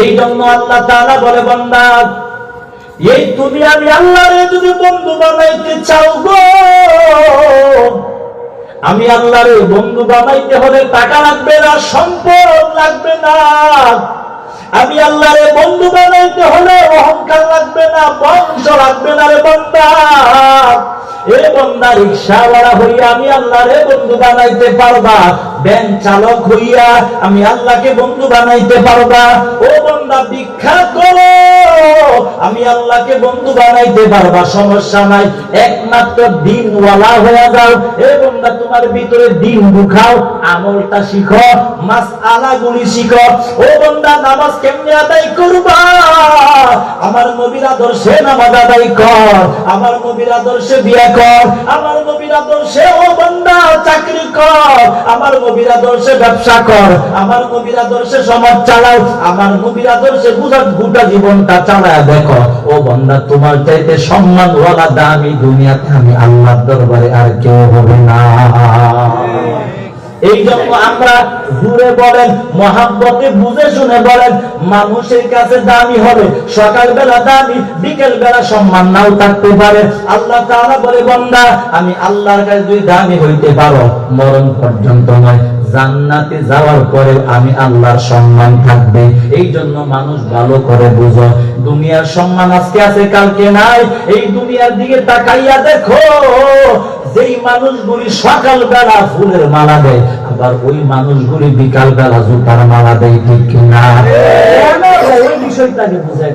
এই জন্য আল্লাহ তাআলা বলে, বান্দা, এই তুমি আমি আল্লাহরে যদি বন্ধু বানাইতে চাও গো, আমি আল্লাহরে বন্ধু বানাইতে হলে টাকা লাগবে না, সম্পদ লাগবে না। আমি আল্লাহরে বন্ধু বানাইতে হলে অহংকার লাগবে না, বংশ লাগবে না রে বন্দা। এ বন্দা, রিক্সাওয়ালা হইয়া আমি আল্লাহরে বন্ধু বানাইতে পারবা। ব্যাংক চালক হইয়া আমি আল্লাহকে বন্ধু বানাইতে পারবা। ও বন্দা ভিক্ষা করো। আমি আল্লাহকে বন্ধু বানাইতে পারবা, সমস্যা নাই। একমাত্র হয়ে যাও। তোমার ভিতরে দিন আমলটা শিখো মাস আলাগুলি শিখো। ও নামাজ কেমনে আদায় করবা? আমার নবীর আদর্শে নামাজ আদায় কর, আমার নবীর আদর্শে বিয়ে কর, আমার নবীর আদর্শে ও বন্দা চাকরি কর, আমার নবীর আদর্শে ব্যবসা কর, আমার নবীর আদর্শে সমাজ চালাও, আমার নবীর আদর্শে গোটা গোটা জীবনটা চালায় দেখো। ও বন্দা তোমার চাইতে সম্মানওয়ালা দামি দুনিয়াতে আমি আল্লাহর দরবারে আর কেউ হবে না। এই জন্য আমরা ঘুরে বলেন মহাব্বতে বুঝে শুনে বলেন মানুষের কাছে দামি হবে সকালবেলা দামি বিকেল বেলা সম্মান নাও থাকতে পারে। আল্লাহ তাআলা বলে বন্দা আমি আল্লাহর কাছে যদি দামি হইতে পারো মরণ পর্যন্ত নয়। জান্নাতে যাওয়ার পরে আমি আল্লাহর সম্মান থাকবে। এই জন্য মানুষ ভালো করে বুঝো, দুনিয়ার সম্মান আজকে আছে, কালকে নাই। এই দুনিয়ার দিকে তাকাইয়া দেখো, যেই মানুষগুলি সকাল বেলা ফুলের মালা দেয়, আবার ওই মানুষগুলি বিকাল বেলা জুতার মালা দেয়, ঠিক কিনা এই বিষয়টাকে বুঝায়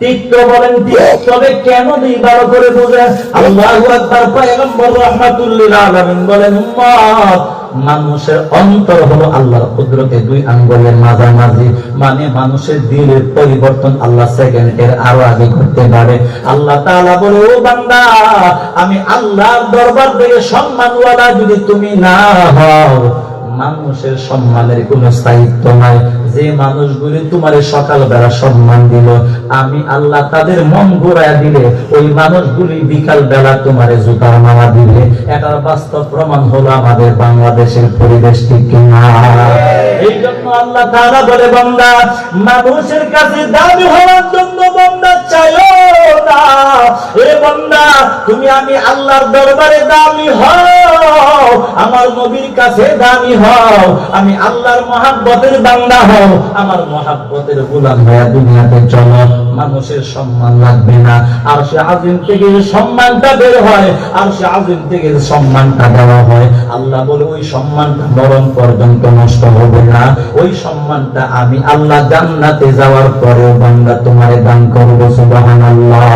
ঠিক তো বলেন তবে কেন দিই ভালো করে বুঝেন আল্লাহু বলেন মানুষের অন্তর হলো আল্লাহর কুদরতে, দুই আঙ্গুলের মাঝামাঝি। মানে মানুষের দিলের পরিবর্তন আল্লাহ সেকেন্ডের আরও আগে করতে পারে। আল্লাহ তাআলা বলে, ও বান্দা, আমি আল্লাহর দরবার থেকে সম্মানওয়ালা যদি তুমি না হও, মানুষের সম্মানের কোন স্থায়িত্ব নাই। যে মানুষগুলি তোমার সকালবেলা সম্মান দিল, আমি আল্লাহ তাদের মন ঘোরায় দিলে, ওই মানুষগুলি বিকাল বেলা তোমার জুতার মালা দিলে। এটার বাস্তব প্রমাণ হলো আমাদের বাংলাদেশের পরিবেশ, ঠিক কিনা আল্লাহ বলে দাবি তুমি আমি আল্লাহর দরবারে দামি হও, আমার নবীর কাছে দামি হও, আমি আল্লাহর মহাব্বতের বান্দা হও, আমার মহাব্বতের গোলাম হয়ে দুনিয়াতে চলো, মানুষের সম্মান লাগবে না। আর সে আজিম থেকে সম্মানটা বের হয়, আর সে আজিম থেকে সম্মানটা দেওয়া হয়, আল্লাহ বলে, ওই সম্মানটা মরণ পর্যন্ত নষ্ট হবে না। ওই সম্মানটা আমি আল্লাহ জান্নাতে যাওয়ার পরেও বান্দা তোমারে দান করব, সুবহানাল্লাহ।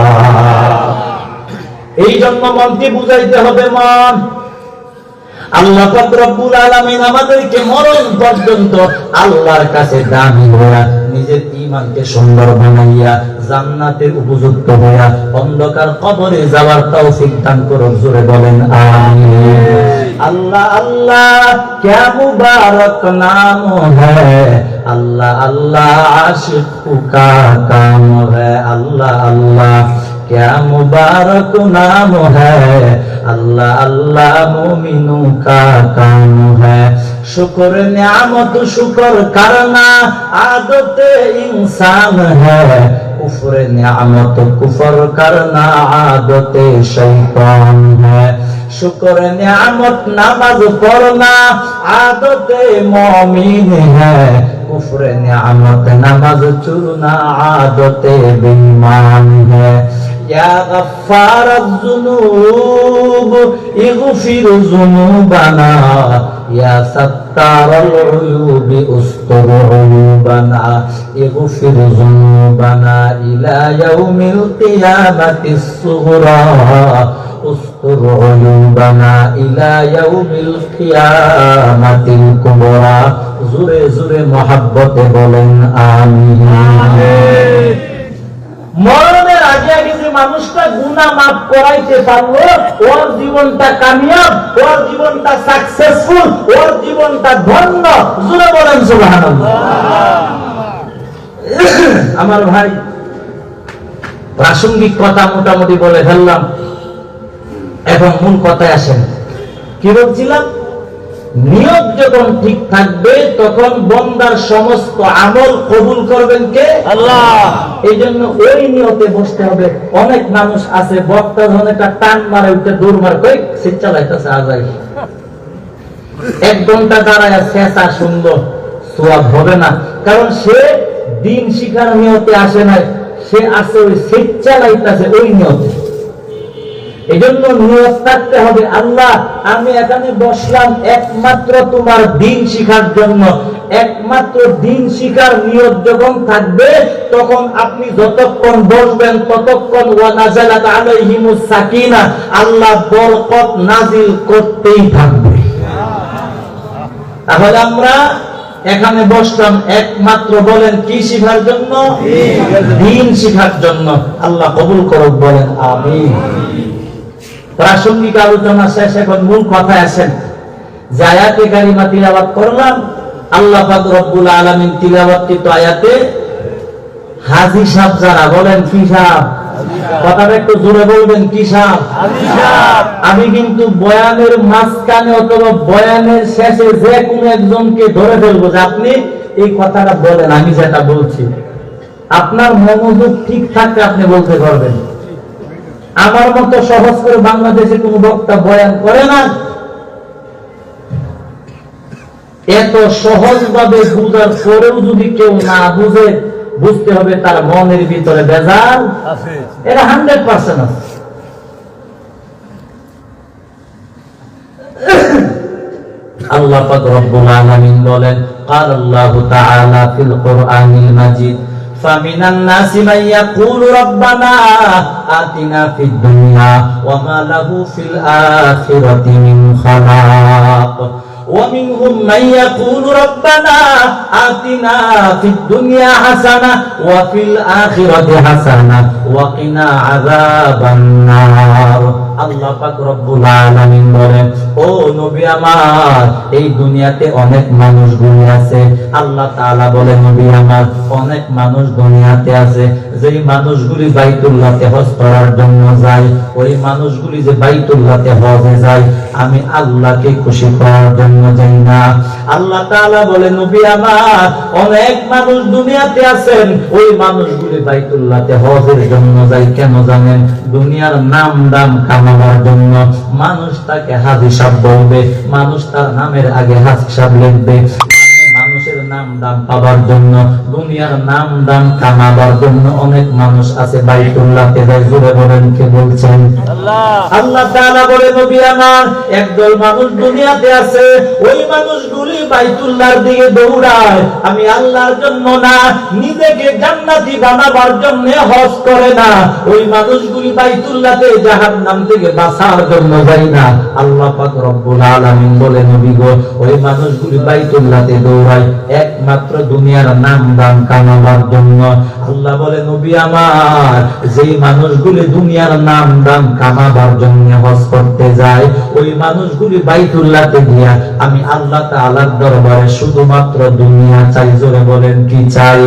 এই জন্য মনকে বুঝাইতে হবে মন। আল্লাহ পাক রব্বুল আলামিন আমাদেরকে মরণ পর্যন্ত আল্লাহর কাছে দামি হইয়া নিজের ঈমানকে সুন্দর বানাইয়া জান্নাতের উপযুক্ত হইয়া অন্ধকার কবরে যাওয়ার তৌফিক দান করুন জোরে বলেন আমিন আল্লাহ আল্লাহ क्या मुबारक नाम है अल्लाह अल्लाह आशिक का काम है अल्लाह अल्लाह क्या मुबारक नाम है अल्लाह अल्लाह मोमिनू का काम है शुक्र नियामत शुक्र करना आदत इंसान है कुफर नियामत कुफर करना आदत शैतान है शुक्र नियामत नमाज पढ़ना आदत मोमिन है कुफर नियामत नमाज चुरना आदत बेईमान है يا غفار الذنوب اغفر ذنوبنا يا ستار العيوب استر عيوبنا اغفر ذنوبنا إلى يوم القيامة الصغرى استر عيوبنا إلى يوم القيامة الكبرى زري زري محبة بلن آمين মরণে মানুষটা গুনাহ মাফ করাইতে পারল, ওর জীবনটা কামিয়াব, ওর জীবনটা সাকসেসফুল ওর জীবনটা ধন্য। জুড়ে বলেন আমার ভাই, প্রাসঙ্গিক কথা মোটামুটি বলে ফেললাম, এখন মূল কথায় আসেন। কি বলছিলাম? নিয়ত যখন ঠিক থাকবে তখন বন্দার সমস্ত আমল কবুল করবেন কে? আল্লাহ। এই জন্য ওই নিয়তে বসতে হবে। অনেক মানুষ আছে বক্তা যখন একটা টান মারে উঠে দৌড় মার কই সিট চালাইতেছে আজাই এক ঘণ্টা দাঁড়ায় শেষা সুন্দর সোয়াব হবে না। কারণ সে দিন শিখার নিয়তে আসে নাই সে আসে ওই সিট চালাইতেছে ওই নিয়তে। এই জন্য নিয়ত থাকতে হবে। আল্লাহ আমি এখানে বসলাম একমাত্র তোমার দিন শিখার জন্য। একমাত্র দিন নিয়ত যখন থাকবে তখন আপনি যতক্ষণ বসবেন ততক্ষণ ওয়ানাজালাত আলাইহিমুস সাকিনা। আল্লাহ বরকত নাজিল করতেই থাকবে। তাহলে আমরা এখানে বসলাম একমাত্র বলেন কি শিখার জন্য? দিন শিখার জন্য। আল্লাহ কবুল করুক বলেন আমিন। প্রাসঙ্গিক আলোচনা শেষ এখন মূল কথায় আসেন। যে আয়াতে গারিমা তিলাবাত করলাম, আল্লাহ পাক রব্বুল আলামিন তিলাবাতকৃত আয়াতে হাজি সাহেব যারা, বলেন কি সাহেব? কথাটা একটু জোরে বলবেন, কি সাহেব? আমি কিন্তু বয়ানের মাঝখানে অথবা বয়ানের শেষে যে কোনো একজনকে ধরে ফেলব যে আপনি এই কথাটা বলেন, আমি যেটা বলছি। আপনার মনোযোগ ঠিক থাকলে আপনি বলতে পারবেন। আমার মতো সহজ করে বাংলাদেশে কোন বক্তা বয়ান করে না এত সহজ ভাবে বুঝার পরেও যদি কেউ না বুঝে বুঝতে হবে তার মনের ভিতরে বেজাল আছে এটা হান্ড্রেড পার্সেন্ট আছে আল্লাহ পাক রব্বুল আলামিন বলেন قال الله تعالى في القرآن المجيد فمن الناس من يقول ربنا آتنا في الدنيا وما له في الآخرة من خلاق ومنهم من يقول ربنا آتنا في الدنيا حسنة وفي الآخرة حسنة وقنا عذاب النار আল্লাহ পাক রব্বুল আলামিন বলেন, ও নবী আমার, এই দুনিয়াতে অনেক মানুষ গুলি আছে। আল্লাহ তাআলা বলে নবী আমার, অনেক মানুষ দুনিয়াতে আছে। যেই মানুষগুলি বাইতুল্লাহতে হজ করার জন্য যায়, ওই মানুষগুলি যে বাইতুল্লাহতে হজে যায়, আমি আল্লাহকে খুশি করার জন্য যাই না। আল্লাহ তাআলা বলে নবী আমার, অনেক মানুষ দুনিয়াতে আছেন, ওই মানুষগুলি বাইতুল্লাহতে হজের জন্য যায় কেন জানেন? দুনিয়ার নাম দাম কামাবার জন্য মানুষ তাকে হাজি সাহ বলবে মানুষ তার নামের আগে হাজি সাহ লিখবে। নাম দাম পাবার জন্য দুনিয়ার নাম দাম কামাবার জন্য অনেক মানুষ আছে বাইতুল্লাহতে যায় জুড়ে বলেন কে বলছেন? আল্লাহ। আল্লাহ তাআলা বলে নবী আমার একদল মানুষ দুনিয়াতে আছে ওই মানুষগুলি বাইতুল্লাহর দিকে দৌড়ায়। আমি আল্লাহর জন্য না নিজেকে জান্নাতি বানাবার জন্য হজ করে না। ওই মানুষগুলি বাইতুল্লাহতে জাহান্নাম থেকে বাঁচার জন্য যায় না। আল্লাহ পাক রব্বুল আলামিন বলে নবী গো ওই মানুষগুলি বাইতুল্লাহতে দৌড়ায় একমাত্র দুনিয়ার নাম দাম কামাবার জন্য। আল্লাহ বলে, নবী আমার, যেই মানুষগুলি দুনিয়ার নাম দাম কামাবার জন্য হজ করতে যায়, ওই মানুষগুলি বাইতুল্লাহতে গিয়া আমি আল্লাহ তাআলার দরবারে শুধুমাত্র দুনিয়া চাই। জোরে বলেন, কি চাই?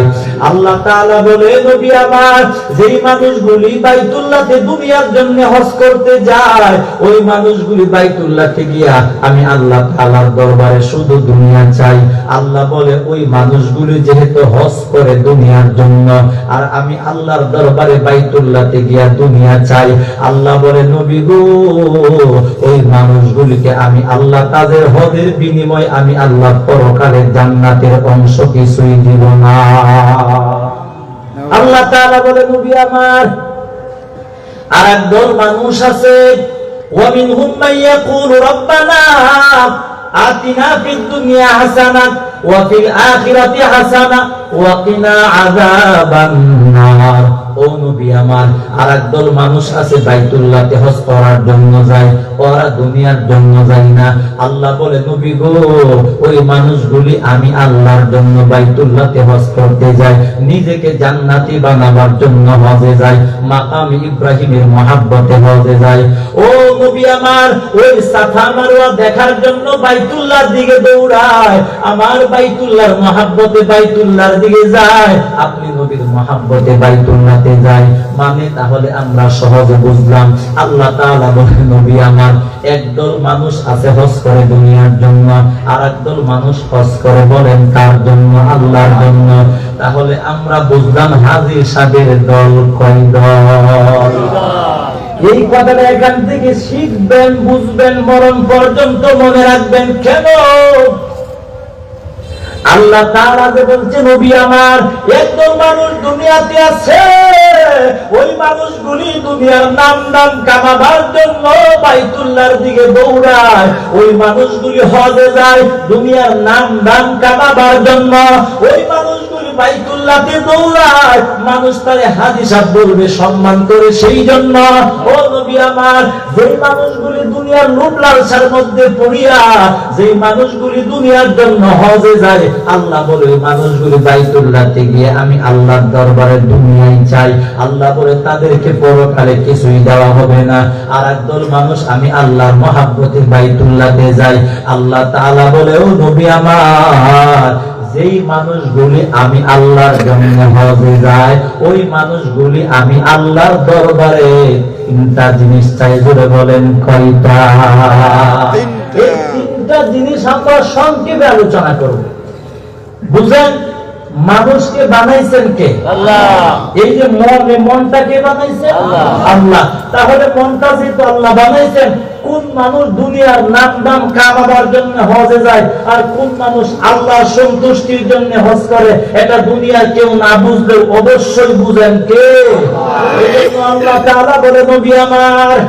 আল্লাহ তাআলা বলে, নবী আমার, যেই মানুষগুলি বাইতুল্লাহতে দুনিয়ার জন্য হজ করতে যায়, ওই মানুষগুলি বাইতুল্লাহতে গিয়া আমি আল্লাহ তাআলার দরবারে শুধু দুনিয়া চাই। আল্লাহ বলে ওই মানুষগুলি যেহেতু হস করে দুনিয়ার জন্য আর আমি আল্লাহর দরবারে বাইতুল্লাহতে গিয়া দুনিয়া চাই আল্লাহ বলে নবী গো ওই মানুষগুলিকে আমি আল্লাহ তাদের হদের বিনিময় আমি আল্লাহ পরকালে জান্নাতের অংশ কিছুই দিব না। আল্লাহ তাআলা বলে নবী আমার আর একদল মানুষ আছে ওয়া মিনহুম মাইয়াকুলু রাব্বানা আতিনা ফিদ দুনিয়া হাসানাত ওয়া ফিল আখিরাতি হাসানা ওয়া কিনা আযাবান আমার নিজেকে জান্নাতি বানাবার জন্য হজে ইব্রাহিমের মহাব্বতে হজে যায় ও নবী আমার, ওই সাফা দেখার জন্য বাইতুল্লাহর দিকে দৌড়ায়, আমার বাইতুল্লাহর মহাব্বতে বাইতুল্লাহর দিকে যায়। আপনি নবীর মহাব্বতে বাইতুল্লাহতে বাইতুল্লাহতে যাই মানে তাহলে আমরা সহজে বুঝলাম, আল্লাহ তাআলা বলে নবী আমার একদল মানুষ আছে হজ করে দুনিয়ার জন্য আর একদল মানুষ হজ করে বলেন তার জন্য? আল্লাহর জন্য। তাহলে আমরা বুঝলাম হাজির সাহেবের দল কয় দল? এই কথাটা এখান থেকে শিখবেন, বুঝবেন, মরণ পর্যন্ত মনে রাখবেন। কেন? আল্লাহ তাআলা যে বলছে নবী আমার একদল মানুষ দুনিয়াতে আছে। ওই মানুষগুলি দুনিয়ার নাম নাম কামাবার জন্য বাইতুল্লাহর দিকে দৌড়ায়। ওই মানুষগুলি হজে যায় দুনিয়ার নাম নাম কামাবার জন্য। ওই মানুষগুলি বাইতুল্লাহতে দৌড়ায়, মানুষ তারে হাদিসাব বলবে, সম্মান করে সেই জন্য। ও নবী আমার, যেই মানুষগুলি দুনিয়ার লালসার মধ্যে পড়িয়া, যেই মানুষগুলি দুনিয়ার জন্য হজে যায়, আল্লাহ বলে মানুষগুলি গিয়ে আমি আল্লাহর দরবারে দুনিয়ায় চাই আল্লাহ বলে, তাদেরকে পরকালে কিছুই দেওয়া হবে না। আর একদল মানুষ, আমি আল্লাহর মহাব্বতে বাইতুল্লাহতে যাই। আল্লাহ তাআলা বলে, ও নবী আমার যেই মানুষগুলি আমি আল্লাহর জন্য হজে যায় ওই মানুষগুলি আমি আল্লাহর দরবারে তিনটা জিনিস চাই বলে বলেন কয়টা? এই তিনটা জিনিস আমরা সংক্ষেপে আলোচনা করব বুঝেন মানুষকে বানাইছেন কে? আল্লাহ। এই যে মন মনটা কে বানাইছে? আল্লাহ। তাহলে মনটা যেহেতু আল্লাহ বানাইছেন কোন মানুষ দুনিয়ার নাম দাম কামাবার জন্য হজে যায় আর কোন মানুষ আল্লাহ সন্তুষ্টির জন্য হজ করে এটা দুনিয়ার কেউ না বুঝলেও অবশ্যই বুঝেন কে? আল্লাহ তাআলা বলে নবী আমার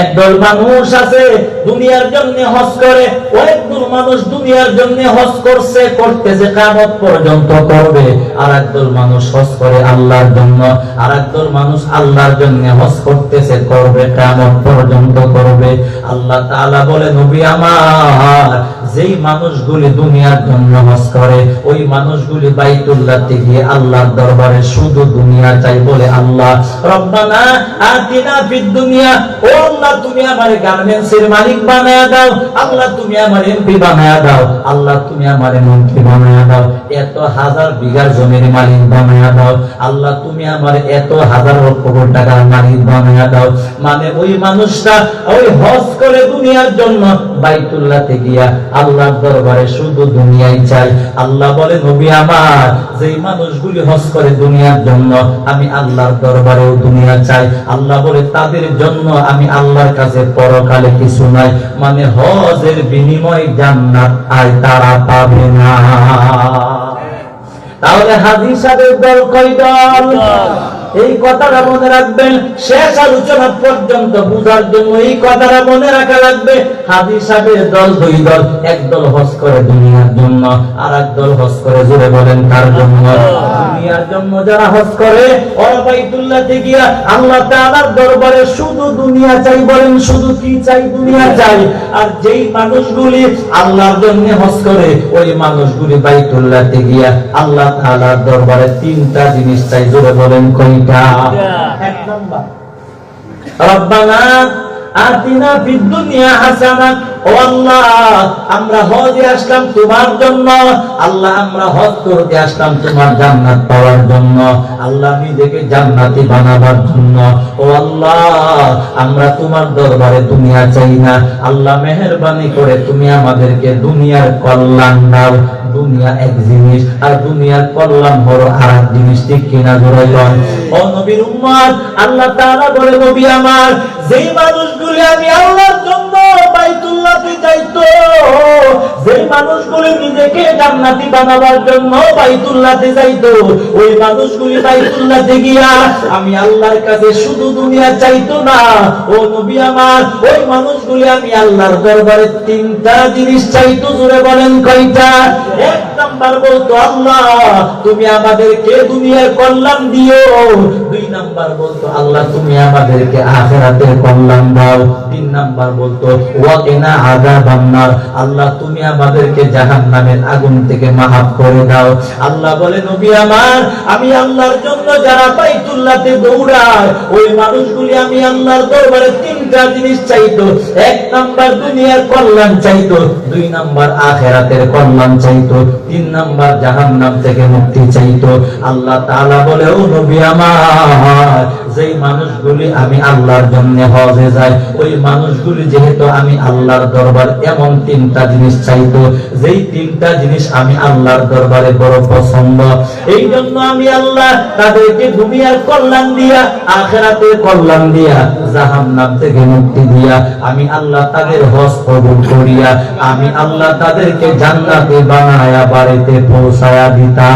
একদল মানুষ আছে, দুনিয়ার জন্য হজ করে অনেকদল মানুষ দুনিয়ার জন্য হজ করছে, করতেছে কামত পর্যন্ত করবে। আর একদল মানুষ হজ করে আল্লাহর জন্য আর একদল মানুষ আল্লাহর জন্য হজ করতেছে, করবে কামত পর্যন্ত করবে। আল্লাহ তাআলা বলে, নবী আমার যেই মানুষগুলি দুনিয়ার জন্য হজ করে ওই মানুষগুলি বাইতুল্লাহতে গিয়ে আল্লাহর দরবারে শুধু দুনিয়া চাই বলে আল্লাহ, রব্বানা আতিনা ফিদ দুনিয়া। ও আল্লাহ, তুমি আমার গার্মেন্টসের মালিক বানায়া দাও। আল্লাহ, তুমি আমার এমপি বানায়া দাও। আল্লাহ, তুমি আমার মন্ত্রী বানায়া দাও। এত হাজার বিঘার জমির মালিক বানায়া দাও। আল্লাহ, তুমি আমার এত হাজার কোটি টাকার মালিক বানায়া দাও। মানে ওই মানুষটা ওই হজ করে দুনিয়ার জন্য বাইতুল্লাহতে গিয়া আল্লাহর দরবারে শুধু দুনিয়াই চাই। আল্লাহ বলে নবী আমার, যেই মানুষগুলি হজ করে দুনিয়ার জন্য, আমি আল্লাহর দরবারেও দুনিয়া চাই। আল্লাহ বলে, তাদের জন্য আমি আল্লাহর কাছে পরকালে কিছু নাই। মানে হজের বিনিময় জান্নাত আয়, তারা পাবে না। তাহলে হাদিস সাহেবের দল কয় দল? এই কথাটা মনে রাখবেন, শেষ আলোচনা পর্যন্ত বুঝার জন্য এই কথাটা মনে রাখা লাগবে, হাদিস সাহেবের দল, দুই দল, এক দল হজ করে দুনিয়ার জন্য আর এক দল হজ করে জুড়ে বলেন তার জন্য? দুনিয়ার জন্য যারা হজ করে, ওরা গিয়া আল্লাহ তাআলার দরবারে শুধু দুনিয়া চাই বলেন, শুধু কি চাই দুনিয়া চাই? আর যেই মানুষগুলি আল্লাহর জন্য হজ করে, ওই মানুষগুলি গিয়া আল্লাহ তাআলার দরবারে তিনটা জিনিস চাই, জোরে বলেন কয়টা এক নাম্বার। রব্বানা আতিনা ফিদ দুনিয়া হাসানা। ও আল্লাহ আমরা হজে আসলাম তোমার জন্য। আল্লাহ আমরা হজ করতে আসলাম তোমার জান্নাত পাওয়ার জন্য। আল্লাহ নিজেকে জান্নাতি বানাবার জন্য। ও আল্লাহ আমরা তোমার দরবারে দুনিয়া চাই না। আল্লাহ মেহেরবানি করে তুমি আমাদেরকে দুনিয়ার কল্যাণ দাও। দুনিয়া এক জিনিস, আর দুনিয়ার কল্যাণ বড় আর এক জিনিস, ঠিক কিনা লন ও নবীর উম্মত, আল্লাহ তাআলা বলে, নবী আমার, যেই মানুষগুলি আমি আল্লাহর জন্য বাইতুল্লাহতে যাইতো যেই মানুষগুলি নিজেকে জান্নাতি বানাবার জন্য বাইতুল্লাহতে যাইতো, ওই মানুষগুলি বাইতুল্লাহতে গিয়া আমি আল্লাহর কাছে শুধু দুনিয়া চাইতো না। ও নবী আমার, ওই মানুষগুলি আমি আল্লাহর দরবারে তিনটা জিনিস চাইতো, জোরে বলেন কয়টা? এক নাম্বার বলতো আল্লাহ, তুমি আমাদেরকে দুনিয়ার কল্যাণ দিও। দুই নাম্বার বলতো আল্লাহ, তুমি আমাদেরকে আখেরাতের কল্যাণ দাও। তিন নাম্বার বলতো ওয়াকিনা আযাবান্নার, আল্লাহ, তুমি আমাদেরকে জাহান্নামের আগুন থেকে মাফ করে দাও। আল্লাহ বলে, নবী আমার, আমি আল্লাহর জন্য যারা বাইতুল্লাহতে দৌড়ায়, ওই মানুষগুলি আমি আল্লাহর দরবারে তিনটা জিনিস চাইতো। এক নাম্বার দুনিয়ার কল্যাণ চাইতো, দুই নাম্বার আখেরাতের কল্যাণ চাইতো। তিন নাম্বার জাহান্নাম থেকে মুক্তি চাইতো। আল্লাহ বলে ও নবী আমার যেই মানুষগুলি আমি আল্লাহর জন্য হজে যায় ওই মানুষগুলি যেহেতু আমি আল্লাহর দরবার এমন তিনটা জিনিস চাইতো যেই তিনটা জিনিস আমি আল্লাহর দরবারে বড় পছন্দ। এই জন্য আমি আল্লাহ তাদেরকে দুনিয়ার কল্যাণ দিয়া আখেরাতের কল্যাণ দিয়া, জাহান্নাম থেকে মুক্তি দিয়া, আমি আল্লাহ তাদের হজ কবুল করিয়া, আমি আল্লাহ তাদেরকে জান্নাতে বানায়া বাড়িতে পৌঁছায়া দিতা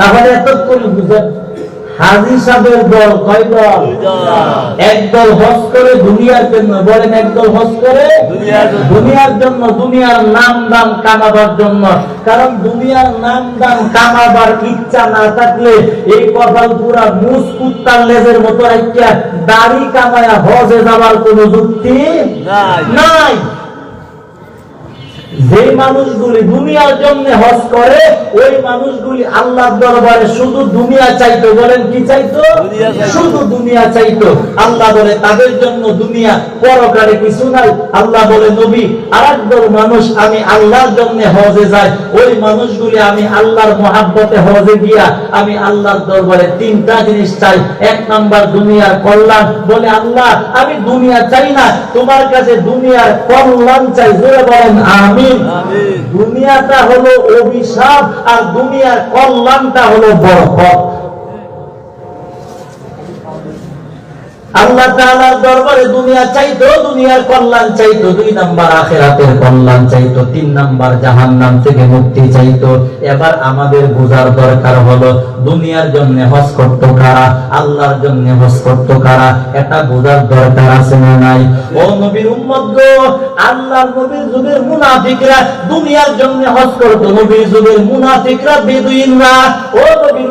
তাহলে এতক্ষণ বুঝেন হাজি সাহেবের দল কয় দল একদল হজ করে দুনিয়ার জন্য বলেন একদল হজ করে দুনিয়ার জন্য। দুনিয়ার নাম দাম কামাবার জন্য কারণ দুনিয়ার নাম দাম কামাবার ইচ্ছা না থাকলে এই কপাল পুরা মুস কুত্তার লেজের মতো একটা দাড়ি কামায়া হজে যাওয়ার কোনো যুক্তি নাই। যে মানুষগুলি দুনিয়ার জন্য হজ করে ওই মানুষগুলি আল্লাহর দরবারে শুধু দুনিয়া চাইতো। বলেন কি চাইতো? শুধু দুনিয়া চাইতো। আল্লাহ বলে তাদের জন্য দুনিয়া পরকালে কিছু নাই। আল্লাহ বলে নবী আরেকদল মানুষ আমি আল্লাহর জন্য হজে যাই। ওই মানুষগুলি আমি আল্লাহর মহাব্বতে হজে গিয়া আমি আল্লাহর দরবারে তিনটা জিনিস চাই। এক নাম্বার দুনিয়ার কল্যাণ। বলে আল্লাহ আমি দুনিয়া চাই না। তোমার কাছে দুনিয়ার কল্যাণ চাই। জোরে বলেন আমিন। দুনিয়াটা হলো অভিশাপ আর দুনিয়ার কল্যাণটা হলো বরকত। আল্লাহ তাআলার দরবারে দুনিয়া চাইতো, দুনিয়ার কল্যাণ চাইতো, দুই নাম্বার আখেরাতের কল্যাণ চাইতো, তিন নাম্বার জাহান্নাম থেকে মুক্তি চাইতো। এবার আমাদের বোঝার দরকার হলো, দুনিয়ার জন্য হজ করতো কারা? আল্লাহর জন্য হজ করতো কারা? এটা বোঝার দরকার আছে না নাই? ও নবীর উম্মত গো, আল্লাহর নবীর যুগের মুনাফিকরা দুনিয়ার জন্য হজ করতো, নবীর যুগের মুনাফিকরা বেদুইনরা। ও নবীর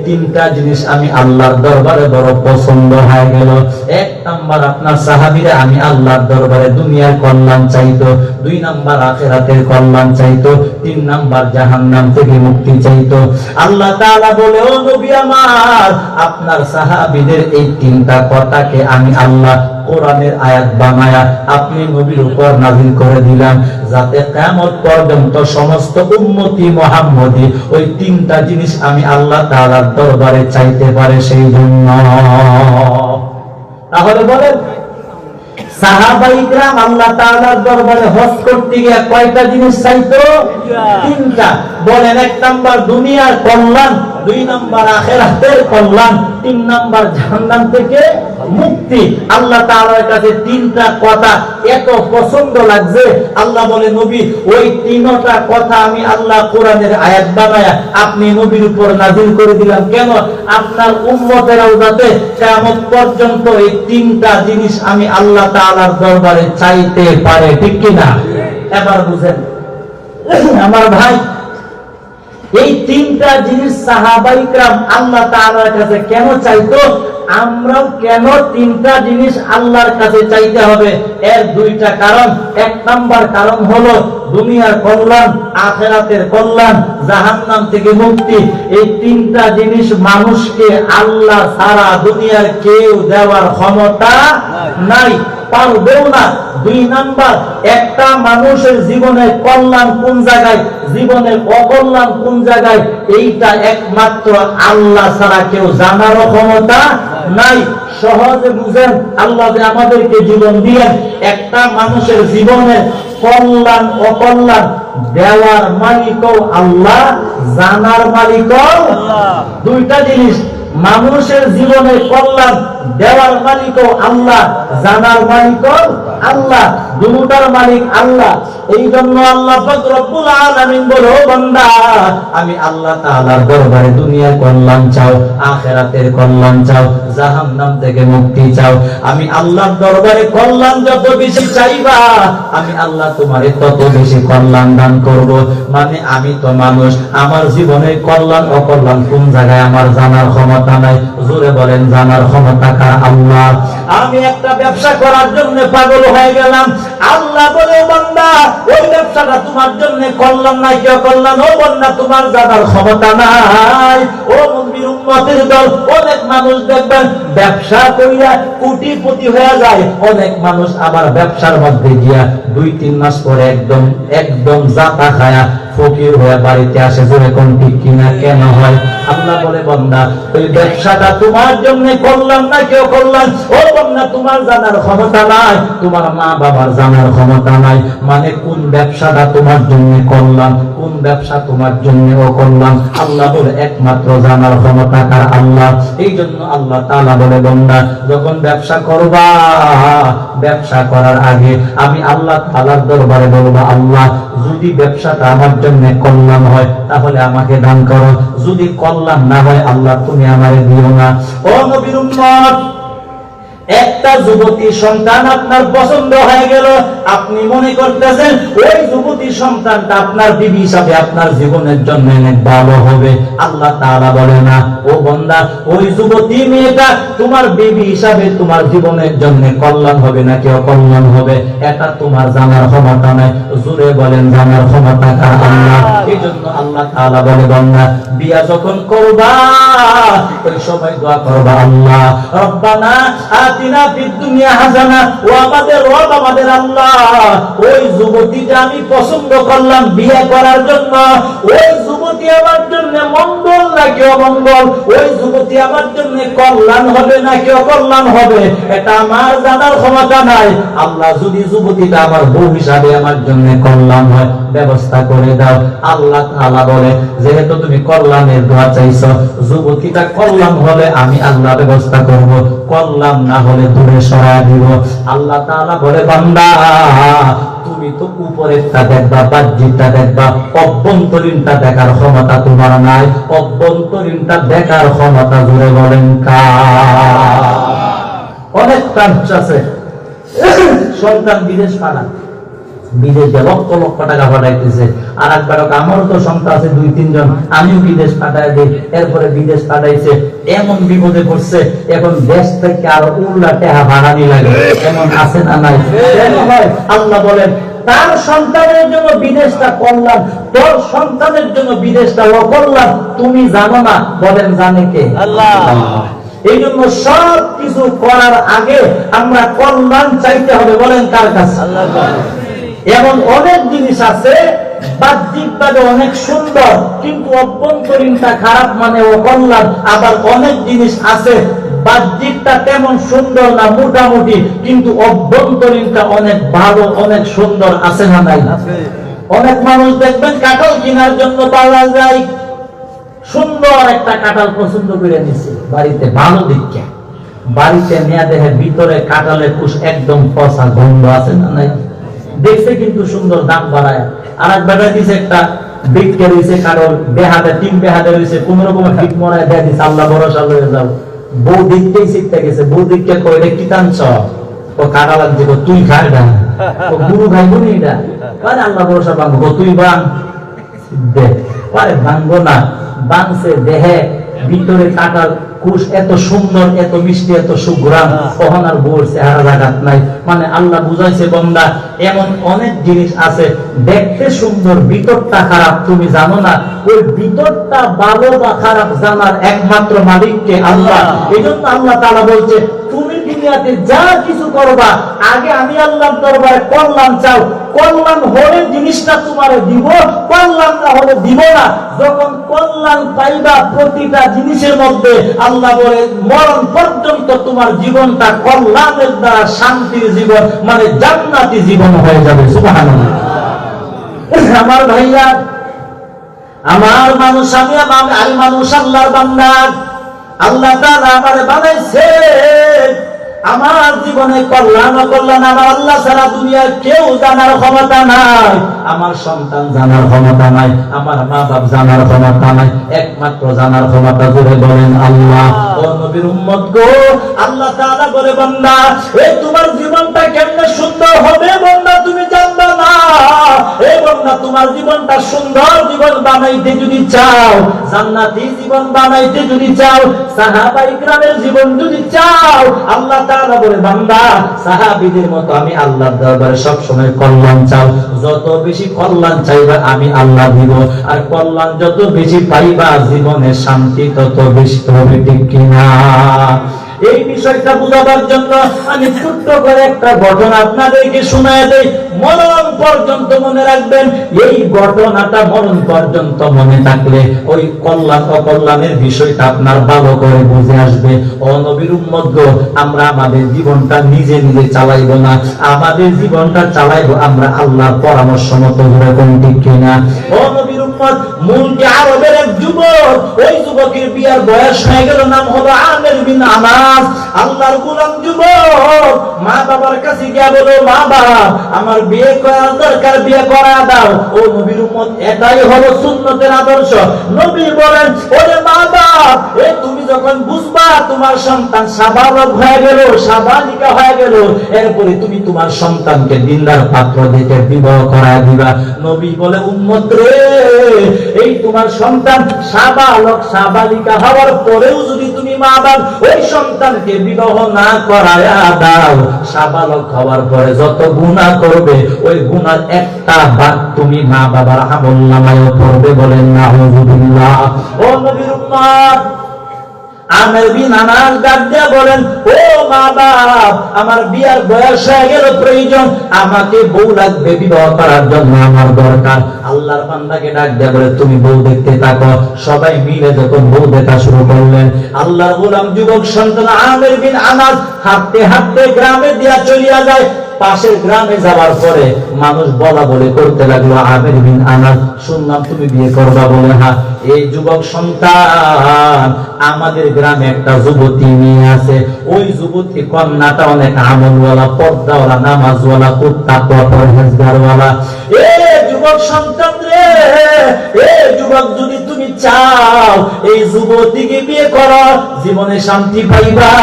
তিনটা জিনিস আমি আল্লাহর দরবারে বড় পছন্দ হয়ে গেল। এক নাম্বার আপনার সাহাবিরা, আমি আল্লাহর দরবারে দুনিয়ার কল্যাণ চাইতো। দুই নাম্বার আখেরাতের কল্যাণ চাইতো। তিন নাম্বার জাহান্নাম থেকে মুক্তি চাইতো। আল্লাহ তাআলা বলে, ও নবী আমার, আপনার সাহাবীদের এই তিনটা কথাকে আমি আল্লাহ কোরআনের আয়াত বানায়া আপনি নবীর উপর নাজিল করে দিলাম, যাতে কিয়ামত পর্যন্ত সমস্ত উম্মতি মুহাম্মদী ওই তিনটা জিনিস আমি আল্লাহ তাআলার দরবারে চাইতে পারে সেই জন্য তাহলে বলেন কয়টা জিনিস চাইতো? তিনটা। বলেন, এক নাম্বার দুনিয়ার কল্যাণ দুই নাম্বার আখেরাতের কল্যাণ, তিন নাম্বার জাহান্নাম থেকে মুক্তি। আল্লাহ তাআলার কাছে তিনটা কথা এত পছন্দ লাগছে। আল্লাহ বলে, নবী, ওই তিনটা কথা আমি আল্লাহ কোরআনের আয়াত বানায়া আপনি নবীর উপর নাজিল করে দিলাম। কেন? আপনার উম্মতেরাও যাতে কিয়ামত পর্যন্ত এই তিনটা জিনিস আমি আল্লাহ তাআলার দরবারে চাইতে পারে, ঠিক কি না এবার বুঝেন। আমার ভাই এই তিনটা জিনিস সাহাবাইকরাম আল্লাহ তাআলার কাছে কেন চাইতো? আমরাও কেন তিনটা জিনিস আল্লাহর কাছে চাইতে হবে? এর দুইটা কারণ। এক নাম্বার কারণ হলো দুনিয়ার কল্যাণ, আখেরাতের কল্যাণ, জাহান্নাম থেকে মুক্তি। এই তিনটা জিনিস মানুষকে আল্লাহ সারা দুনিয়ার কেউ দেওয়ার ক্ষমতা নাই, পারবেও না। দুই নাম্বার, একটা মানুষের জীবনে কল্যাণ কোন জায়গায়? জীবনের অকল্যাণ কোন জায়গায়? এইটা একমাত্র আল্লাহ ছাড়া কেউ জানারও ক্ষমতা নাই। সহজে বুঝেন, আল্লাহ যে আমাদেরকে জীবন দিয়ে একটা মানুষের জীবনের কল্যাণ, অকল্যাণ দেওয়ার মালিকও আল্লাহ, জানার মালিকও দুইটা জিনিস, মানুষের জীবনে কল্যাণ দেওয়ার মালিকও আল্লাহ, জানার মালিকও আল্লাহ। দুটার মালিক আল্লাহ। এই জন্য আল্লাহ রব্বুল বলে বান্দা, আমি আল্লাহ তাআলার দরবারে দুনিয়ার কল্যাণ চাও, আখিরাতের কল্যাণ চাও, জাহান্নাম থেকে মুক্তি চাও। আমি আল্লাহর দরবারে কল্যাণ যত বেশি চাইবা, আমি আল্লাহ তোমারে তত বেশি কল্যাণ দান করব। মানে আমি তো মানুষ, আমার জীবনে কল্যাণ, অকল্যাণ কোন জায়গায় আমার জানার ক্ষমতা নাই? জোরে বলেন, জানার ক্ষমতা কার আল্লাহ? আমি একটা ব্যবসা করার জন্য পাগল হয়ে গেলাম। আল্লাহ বলে বন্দা, ওই ব্যবসাটা তোমার জন্য কল্যাণ নাই, কেউ কল্যাণ ও তোমার ক্ষমতা নাই। ও দল, অনেক মানুষ দেখবেন ব্যবসা কইরা কোটিপতি হয়ে যায়। অনেক মানুষ আবার ব্যবসার মধ্যে গিয়া দুই তিন মাস পরে একদম একদম জাতা খায়া ফকির হয়ে বাড়িতে আসে, জোরে কোন ঠিক কিনা, কেন হয়? আল্লাহ বলে, বন্দা, ওই ব্যবসাটা তোমার জন্য করলাম না, কেউ করলাম। ও বন্দা, তোমার জানার ক্ষমতা নাই, তোমার মা বাবার জানার ক্ষমতা নাই। মানে কোন ব্যবসাটা তোমার জন্য করলাম, কোন ব্যবসা তোমার জন্য ও করলাম? আল্লাহ বলে, একমাত্র জানার ক্ষমতা কার আল্লাহ? এই জন্য আল্লাহ তালা বলে, বন্দা, যখন ব্যবসা করবা ব্যবসা করার আগে আমি আল্লাহ তালার দরবারে বলব, আল্লাহ, যদি ব্যবসাটা আমার জন্য কল্যাণ হয়, তাহলে আমাকে দান করো। যদি কল্যাণ না হয়, আল্লাহ, তুমি আমারে দিও না। ও নবীর একটা যুবতী সন্তান আপনার পছন্দ হয়ে গেল, আপনি মনে করতেছেন, ওই যুবতী সন্তানটা আপনার বিবি হিসাবে আপনার জীবনের জন্য অনেক ভালো হবে। আল্লাহ তাআলা বলে না, ও বন্দা, ওই যুবতী মেয়েটা তোমার বিবি হিসাবে তোমার জীবনের জন্য কল্যাণ হবে নাকি অকল্যাণ হবে? এটা তোমার জানার ক্ষমতা নাই। জুড়ে বলেন, জানার ক্ষমতা কার আল্লাহ এই জন্য আল্লাহ তাআলা বলে, বন্দা, বিয়া যখন করবা, ওই সময় দোয়া করবা আল্লাহ। রব্বানা আতিনা ফিদ দুনিয়া হাসানা, ও আমাদের রব, আমাদের আল্লাহ। ওই যুবতীটা আমি পছন্দ করলাম বিয়ে করার জন্য। ওই যুবতী আমার জন্য মঙ্গল নাকি অমঙ্গল? ওই যুবতী আমার জন্য কল্যাণ হবে নাকি অকল্যাণ হবে? এটা আমার জানার ক্ষমতা নাই। আল্লাহ যদি যুবতীটা আমার বউ হিসাবে আমার জন্য কল্যাণ হয় ব্যবস্থা করে দাও। আল্লাহ তাআলা বলে, যেহেতু তুমি কল্যাণের দোয়া চাইছো, যুবতীটা কল্যাণ হলে আমি আল্লাহ ব্যবস্থা করব। কল্যাণ না হলে দূরে সরায় দিব। আল্লাহ তাআলা বলে, বান্দা, তুমি তো উপরেরটা দেখবা, বাহ্যিকটা দেখবা, অভ্যন্তরীণটা দেখার ক্ষমতা তোমার নাই। অভ্যন্তরীণটা দেখার ক্ষমতা জুড়ে বলেন কা অনেক মানুষ আছে। সন্তান বিদেশ পাঠান। বিদেশে লক্ষ লক্ষ টাকা পাঠাইতেছে। আর একবার আমারও তো সন্তান আছে দুই তিনজন আমিও বিদেশ পাঠাই দিই। এরপরে বিদেশ পাঠাইছে এমন বিপদে পড়ছে এখন দেশ থেকে আরও উল্লা টেহা ভাড়ানি লাগে। এমন আছে না নাই? আল্লাহ বলেন তার সন্তানের জন্য বিদেশটা করলাম তোর সন্তানের জন্য বিদেশটা অকল্যাণ তুমি জানো না। বলেন জানে কে? আল্লাহ। এই জন্য সব কিছু করার আগে আমরা কল্যাণ চাইতে হবে বলেন তার কাছে? আল্লাহ। এমন অনেক জিনিস আছে বাহ্যিকভাবে অনেক সুন্দর কিন্তু অভ্যন্তরীণটা খারাপ মানে অকল্যাণ আবার অনেক জিনিস আছে বাহ্যিকটা তেমন সুন্দর না মোটামুটি কিন্তু অভ্যন্তরীণটা অনেক ভালো অনেক সুন্দর আছে না নাই? অনেক মানুষ দেখবেন কাঁঠাল কেনার জন্য পাওয়া যায়। সুন্দর একটা কাঁঠাল পছন্দ করে নিছে বাড়িতে ভালো দীক্ষা বাড়িতে নেয়া দেখে ভিতরে কাঁঠালের কুশ একদম পচা গন্ধ আছে না নাই? দেখছে কিন্তু সুন্দর দাম বাড়ায়। আর এক বেটা দিছে একটা বিক্কে রয়েছে কারণ বেহাতে তিন বেহাতে রয়েছে কোন রকম ঠিক মরায় দেয়া দিছে আল্লাহ ভরসা লয়ে যাও। বউ দেখতেই শিখতে গেছে বউ দিককে কই রে কি টানছ ও কাটা লাগছে গো, তুই খাই না। ও গুরু খাই গুনি এটা? আরে আল্লাহ ভরসা বাংবো তুই বাং দে। পারে ভাঙবো না। বাংছে দেহে ভিতরে কাটার কুশ এত সুন্দর এত মিষ্টি এত সুগ্রাম কখন আর বোর চেহারা জাগাত নাই। মানে আল্লাহ বুঝাইছে বন্দা এমন অনেক জিনিস আছে দেখতে সুন্দর ভিতরটা খারাপ তুমি জানো না? ওই ভিতরটা ভালো বা খারাপ জানার একমাত্র মালিককে আল্লাহ। এই জন্য আল্লাহ তারা বলছে তুমি দুনিয়াতে যা কিছু করবা আগে আমি আল্লাহ দরবারে কল্যাণ চাও কল্যাণ হলে জিনিসটা তোমারে দিব, কল্যাণ না হলে দিব না। যখন কল্যাণ পাইবা প্রতিটা জিনিসের মধ্যে, আল্লাহ বলে, মরণ পর্যন্ত তোমার জীবনটা কল্যাণের দ্বারা শান্তির জীবন মানে জান্নাতি জীবন হয়ে যাবে। আমার ভাইয়া, আমার মানুষ, আমি আমার আমি মানুষ, আল্লাহর বান্দা। আল্লাহ তাআলা আমার বানাইছে। আমার জীবনে কল্যাণ কল্যাণ আমার আল্লাহ ছাড়া দুনিয়ার কেউ জানার ক্ষমতা নাই। আমার সন্তান জানার ক্ষমতা নাই, আমার মা বাপ জানার ক্ষমতা নাই, একমাত্র জানার ক্ষমতা জুড়ে বলেন আল্লাহ। আল্লাহ তাআলা বলে, বান্দা এই তোমার জীবনটা কেমনে সুন্দর হবে বান্দা, তুমি জানবে না। এই বান্দা, তোমার জীবনটা সুন্দর জীবন বানাইতে যদি চাও, জান্নাতি জীবন বানাইতে যদি চাও, সাহাবা ইকরামের জীবন যদি চাও, আল্লাহ বলে, বান্দা, সাহাবীদের মতো আমি আল্লাহর দরবারে সব সময় কল্যাণ চাও। যত বেশি কল্যাণ চাইবা আমি আল্লাহ দিব। আর কল্যাণ যত বেশি পাইবা জীবনে শান্তি তত বেশি হবে, ঠিক কিনা? এই বিষয়টা বোঝাবার জন্য আমি ছোট্ট করে একটা ঘটনা আপনাদেরকে শোনায় মরণ পর্যন্ত মনে রাখবেন, এই ঘটনাটা মরণ পর্যন্ত মনে থাকলে ওই কল্যাণ, অকল্যাণের বিষয়টা আপনার ভালো করে বুঝে আসবে। অনবীর আমরা আমাদের জীবনটা নিজে নিজে চালাইবো না। আমাদের জীবনটা চালাইবো আমরা আল্লাহর পরামর্শ মতো এরকম ঠিক কিনা? অনবীর মুলকে আরবের এক যুবক, ওই যুবকের বিয়ার বয়স হয়ে গেল, নাম হলো আমের বিন আনাস আল্লাহর গোলাম যুবক, মা বাবার কাছে গিয়া বলো, মা বাবা আমার বিয়ে করার দরকার, বিয়ে করা দাও। ও নবীর উম্মত এটাই হলো সুন্নতের আদর্শ। নবী বলেন, ওরে মা বাপ এ তুমি যখন বুঝবা, তোমার সন্তান সাবালক হয়ে গেল, সাবালিকা হয়ে গেল, এরপরে তুমি তোমার সন্তানকে দিনদার পাত্র দেখে বিবাহ করা দিবা। নবী বলে, উম্মত রে, এই তোমার সন্তান সাবালক, সাবালিকা হওয়ার পরেও যদি তুমি মা বাপ ওই সন্তানকে বিবাহ না করায়া দাও, সাবালক হওয়ার পরে যত গুণা করবে, ওই গুণার একটা বাদ তুমি মা বাবার আমল নামায় পড়বে বলেন না ও নবীর উম্মত আমের আমার আমার তুমি বউ দেখতে থাকো। সবাই মিলে যখন বউ দেখা শুরু করলেন, আল্লাহর গোলাম যুবক সন্তান আমের বিন আনাস হাঁটতে হাঁটতে গ্রামে দিয়া চলিয়া যায়। পাশের গ্রামে যাওয়ার পরে মানুষ বলা বলে করতে লাগল, আমের বিন আনাস, শুনলাম তুমি বিয়ে করবা বলে। হ্যাঁ এই যুবক সন্তান, আমাদের গ্রামে একটা যুবতী মেয়ে আছে। ওই যুবতী কন্যাটা অনেক আমলওয়ালা, পর্দাওয়ালা, নামাজওয়ালা, কুত্তা পরহেজগারওয়ালা এ যুবক সন্তান রে, এ যুবক যদি তুমি চাও এই যুবতীকে বিয়ে করো, জীবনে শান্তি পাইবা।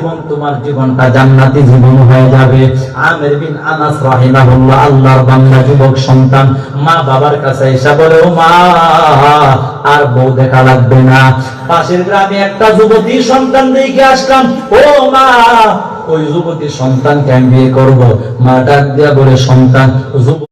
জীবন, তোমার জীবনটা জান্নাতি জীবন হয়ে যাবে। আমের বিন আনাস রাহিমাহুল্লাহ, আল্লাহর বান্দা, যুবক, সন্তান, মা বাবার কাছে এসে বলে, ও মা, আর বউ দেখা লাগবে না। পাশের গ্রামে একটা যুবতী সন্তান দেখে আসলাম, ও মা, ওই যুবতী সন্তানকে আমি বিয়ে করব। মা ডাক দিয়া বলে, সন্তান